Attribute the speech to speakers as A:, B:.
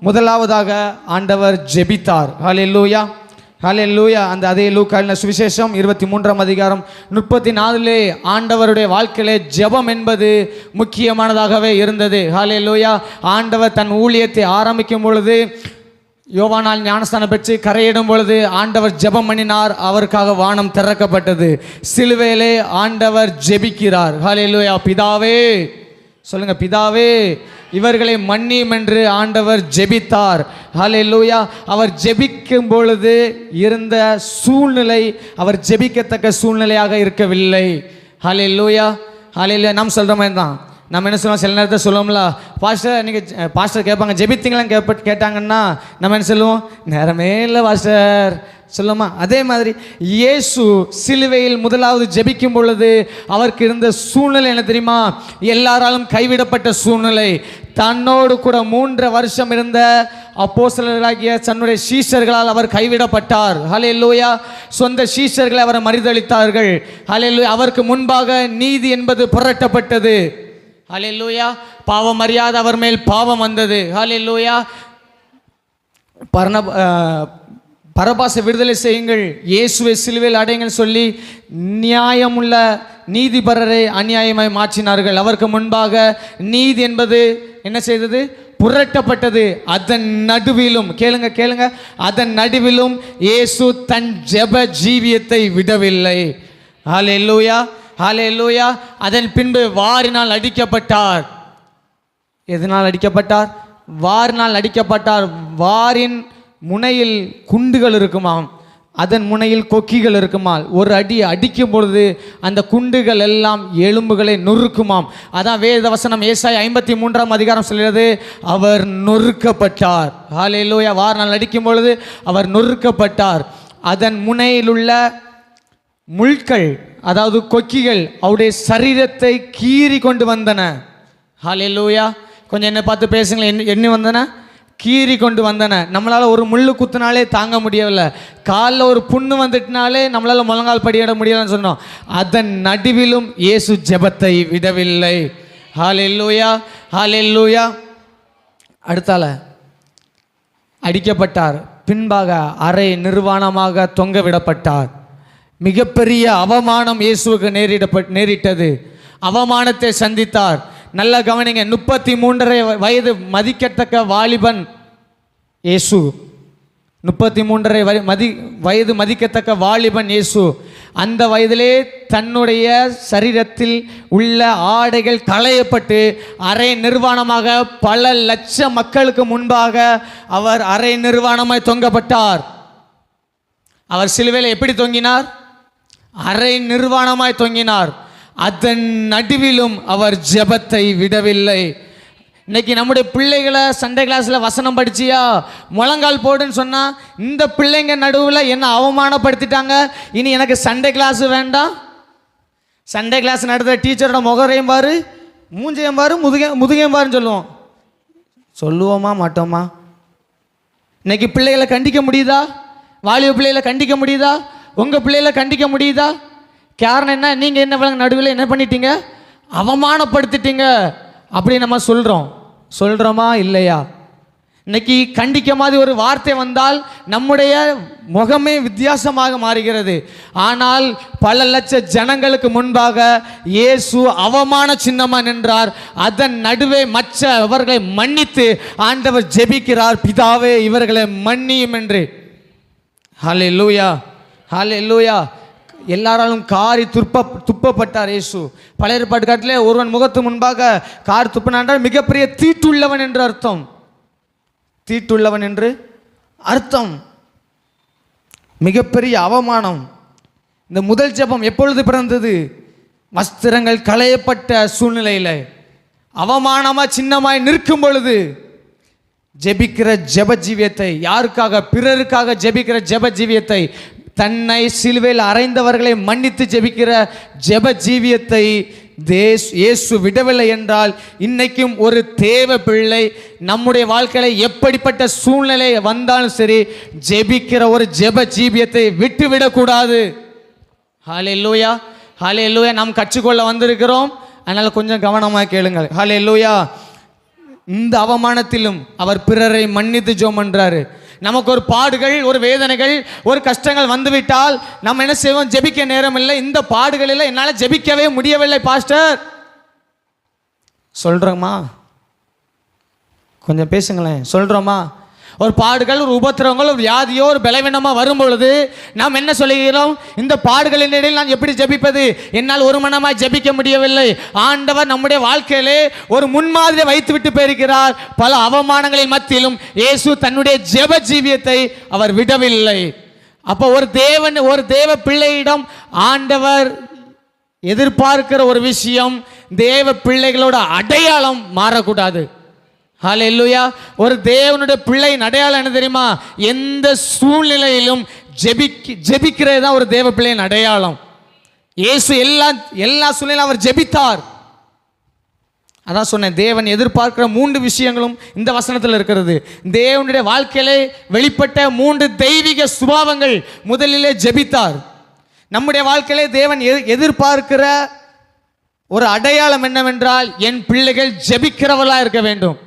A: முதலாவதாக ஆண்டவர் ஜெபித்தார். ஹாலே லூயா ஹாலே லூயா அந்த அதே லூக்காலின சுவிசேஷம் இருபத்தி மூன்றாம் அதிகாரம் முப்பத்தி நாலுலே ஆண்டவருடைய வாழ்க்கையிலே ஜெபம் என்பது முக்கியமானதாகவே இருந்தது. ஹalleluya ஆண்டவர் தன் ஊழியத்தை ஆரம்பிக்கும் பொழுது யோவானால் ஞானஸ்தானம் பெற்று கரையிடும் பொழுது ஆண்டவர் ஜெபம் பண்ணினார். அவருக்காக வானம் திறக்கப்பட்டது. சிலுவையிலே ஆண்டவர் ஜெபிக்கிறார். ஹalleluya பிதாவே சொல்லுங்கள் பிதாவே இவர்களை மன்னியும் என்று ஆண்டவர் ஜெபித்தார். ஹalleluya அவர் ஜெபிக்கும் பொழுது இருந்த சூழ்நிலை அவர் ஜெபிக்கத்தக்க சூழ்நிலையாக இருக்கவில்லை. ஹalleluya ஹalleluya நாம் சொல்கிற மாதிரி தான் நம்ம என்ன சொல்லுவோம்? சில நேரத்தில் சொல்லுவோம்ல பாஸ்டர் நீங்கள் பாஸ்டர் கேட்பாங்க ஜெபித்திங்களாம் கேட்ப கேட்டாங்கன்னா நம்ம என்ன சொல்லுவோம்? நேரமே இல்லை பாஸ்டர். சொல்லுமா அதே மாதிரி இயேசு சிலுவையில் முதலாவது ஜெபிக்கும் பொழுது அவருக்கு இருந்த சூழ்நிலை என்ன தெரியுமா? எல்லாராலும் கைவிடப்பட்ட சூழ்நிலை. தன்னோடு கூட மூன்று வருஷம் இருந்த அப்போசலர்களாகிய தன்னுடைய சீஷர்களால் அவர் கைவிடப்பட்டார். ஹalleluya. சொந்த சீஷர்களை அவர் மறிதளித்தார்கள். ஹalleluya. அவருக்கு முன்பாக நீதி என்பது புரட்டப்பட்டது. ஹalleluya பாவம் அறியாத அவர் மேல் பாவம் வந்தது. ஹalleluya பரண பரபாசை விடுதலை செய்யுங்கள். இயேசுவை சிலுவையில் அடையுங்கள் சொல்லி நியாயமுள்ள நீதிபரரை அநியாயமாய் மாற்றினார்கள். அவருக்கு முன்பாக நீதி என்பது என்ன செய்தது? புரட்டப்பட்டது. அதன் நடுவிலும் கேளுங்க கேளுங்க. அதன் நடுவிலும் இயேசு தன் ஜெப ஜீவியத்தை விடவில்லை. ஹalleluya. லூயா அதன் பின்பு வாரினால் அடிக்கப்பட்டார். எதனால் அடிக்கப்பட்டார்? வாரினால் அடிக்கப்பட்டார். வாரின் முனையில் குண்டுகள் இருக்குமாம். அதன் முனையில் கொக்கிகள் இருக்குமாம் ஒரு அடி அடிக்கும் பொழுது அந்த குண்டுகள் எல்லாம் எலும்புகளை நொறுக்குமாம். அதான் வேத வசனம் ஏசாய் ஐம்பத்தி மூன்றாம் அதிகாரம் சொல்கிறது அவர் நொறுக்கப்பட்டார். ஹalleluya. வாரினால் அடிக்கும் பொழுது அவர் நொறுக்கப்பட்டார். அதன் முனையில் உள்ள முள்கள் அதாவது கொக்கிகள் அவருடைய சரீரத்தை கீறி கொண்டு வந்தன. லூயா கொஞ்சம் என்ன பார்த்து பேசுங்களேன். என்ன என்ன வந்தன? கீறி கொண்டு வந்தன. நம்மளால் ஒரு முள்ளு குத்துனாலே தாங்க முடியவில்லை. காலில் ஒரு புண்ணு வந்துட்டுனாலே நம்மளால் முழங்கால் படியிட முடியலன்னு சொன்னோம். அதன் நடுவிலும் இயேசு ஜெபத்தை விடவில்லை. ஹalleluya லூயா அடுத்தால அடிக்கப்பட்டார். பின்பாக அரை நிர்வாணமாக தொங்க விடப்பட்டார். மிகப்பெரிய அவமானம் இயேசுவுக்கு நேரிடப்பட் நேரிட்டது. அவமானத்தை சந்தித்தார். நல்ல கவனிங்க முப்பத்தி மூன்றரை வயது மதிக்கத்தக்க வாலிபன் இயேசு. முப்பத்தி மூன்றரை வய மதி வயது மதிக்கத்தக்க வாலிபன் இயேசு. அந்த வயதிலே தன்னுடைய சரீரத்தில் உள்ள ஆடைகள் களையப்பட்டு அரை நிர்வாணமாக பல லட்ச மக்களுக்கு முன்பாக அவர் அரை நிர்வாணமாய் தொங்கப்பட்டார். அவர் சிலுவையில் எப்படி தொங்கினார்? அரை நிர்வாணமாய் தொங்கினார். அதன் நடுவிலும் அவர் ஜெபத்தை விடவில்லை. இன்னைக்கு நம்முடைய பிள்ளைகளை சண்டே கிளாஸில் வசனம் படிச்சியா? முழங்கால் போடுன்னு சொன்னால் இந்த பிள்ளைங்க நடுவில் என்ன அவமானப்படுத்திட்டாங்க? இனி எனக்கு சண்டே கிளாஸ் வேண்டாம். சண்டே கிளாஸ் நடத்துகிற டீச்சரோட முகரையும் பாரு மூஞ்சையும் பாரு முதுக முதுகையும் பாருன்னு சொல்லுவோம். சொல்லுவோமா மாட்டோமா? இன்னைக்கு பிள்ளைகளை கண்டிக்க முடியுதா? வாலிப பிள்ளைகளை கண்டிக்க முடியுதா? உங்கள் பிள்ளைகளை கண்டிக்க முடியுதா? காரணம் என்ன? நீங்கள் என்ன விலங்கு நடுவில் என்ன பண்ணிட்டீங்க? அவமானப்படுத்திட்டீங்க அப்படி நம்ம சொல்கிறோம் சொல்கிறோமா இல்லையா? இன்னைக்கு கண்டிக்க மாதிரி ஒரு வார்த்தை வந்தால் நம்முடைய முகமே வித்தியாசமாக மாறுகிறது. ஆனால் பல லட்ச ஜனங்களுக்கு முன்பாக இயேசு அவமான சின்னமா நின்றார். அதன் நடுவே மற்ற அவர்களை மன்னித்து ஆண்டவர் ஜெபிக்கிறார். பிதாவே இவர்களை மன்னியும் என்று. ஹலே லூயா ஹால் எல்லோயா எல்லாராலும் காரி துப்ப துப்பப்பட்டார் இயேசு. பழைய ஏற்பாட்டு காட்டிலே ஒருவன் முகத்து முன்பாக கார் துப்பினான்றால் மிகப்பெரிய தீட்டுள்ளவன் என்று அர்த்தம். தீட்டுள்ளவன் என்று அர்த்தம். மிகப்பெரிய அவமானம். இந்த முதல் ஜெபம் எப்பொழுது பிறந்தது? வஸ்திரங்கள் களையப்பட்ட சூழ்நிலையில். அவமானமாக சின்னமாய் நிற்கும் பொழுது ஜெபிக்கிற ஜெப ஜீவியத்தை யாருக்காக பிறருக்காக ஜெபிக்கிற ஜெப ஜீவியத்தை தன்னை சிலுவையில் அறைந்தவர்களை மன்னித்து ஜெபிக்கிற ஜெப ஜீவியத்தை தேஸ் இயேசு விடவில்லை என்றால் இன்னைக்கும் ஒரு தேவ பிள்ளை நம்முடைய வாழ்க்கையில் எப்படிப்பட்ட சூழ்நிலை வந்தாலும் சரி ஜெபிக்கிற ஒரு ஜெப ஜீவியத்தை விட்டு விடக்கூடாது ஹாலே லூயா ஹாலே லூயா நாம் கற்றுக்கொள்ள வந்திருக்கிறோம். அதனால் கொஞ்சம் கவனமாக கேளுங்கள். ஹாலே லூயா இந்த அவமானத்திலும் அவர் பிறரை மன்னித்து ஜோம் பண்றாரு. நமக்கு ஒரு பாடுகள் ஒரு வேதனைகள் ஒரு கஷ்டங்கள் வந்துவிட்டால் நம்ம என்ன செய்வோம்? ஜெபிக்க நேரம் இல்லை இந்த பாடுகளில் என்னால் ஜெபிக்கவே முடியவில்லை பாஸ்டர். சொல்கிறோமா கொஞ்சம் பேசுங்களேன். சொல்கிறோமா ஒரு பாடுகள் ஒரு உபத்திரவங்கள் ஒரு வியாதியோ ஒரு பலவீனமாக வரும் பொழுது நாம் என்ன சொல்லுகிறோம்? இந்த பாடுகளின் இடையில் நான் எப்படி ஜெபிப்பது? என்னால் ஒரு மனமாய் ஜெபிக்க முடியவில்லை. ஆண்டவர் நம்முடைய வாழ்க்கையிலே ஒரு முன்மாதிரியை வைத்து விட்டு போயிருக்கிறார். பல அவமானங்களின் மத்தியிலும் இயேசு தன்னுடைய ஜெப ஜீவியத்தை அவர் விடவில்லை. அப்போ ஒரு தேவன் ஒரு தேவ பிள்ளையிடம் ஆண்டவர் எதிர்பார்க்கிற ஒரு விஷயம் தேவ பிள்ளைகளோட அடையாளம் மாறக்கூடாது. ஹalleluya ஒரு தேவனுடைய பிள்ளை அடையாளம் என்ன தெரியுமா? எந்த சூழ்நிலையிலும் ஜெபிக்க ஜெபிக்கிறது தான் ஒரு தேவ பிள்ளையின் அடையாளம். இயேசு எல்லா எல்லா சூழ்நிலையும் அவர் ஜெபித்தார். அதான் சொன்னேன் தேவன் எதிர்பார்க்கிற மூன்று விஷயங்களும் இந்த வசனத்தில் இருக்கிறது. தேவனுடைய வாழ்க்கையிலே வெளிப்பட்ட மூன்று தெய்வீக சுபாவங்கள் முதலிலே ஜெபித்தார். நம்முடைய வாழ்க்கையிலே தேவன் எ- எதிர்பார்க்கிற ஒரு அடையாளம் என்னவென்றால் என் பிள்ளைகள் ஜெபிக்கிறவளாக இருக்க வேண்டும்.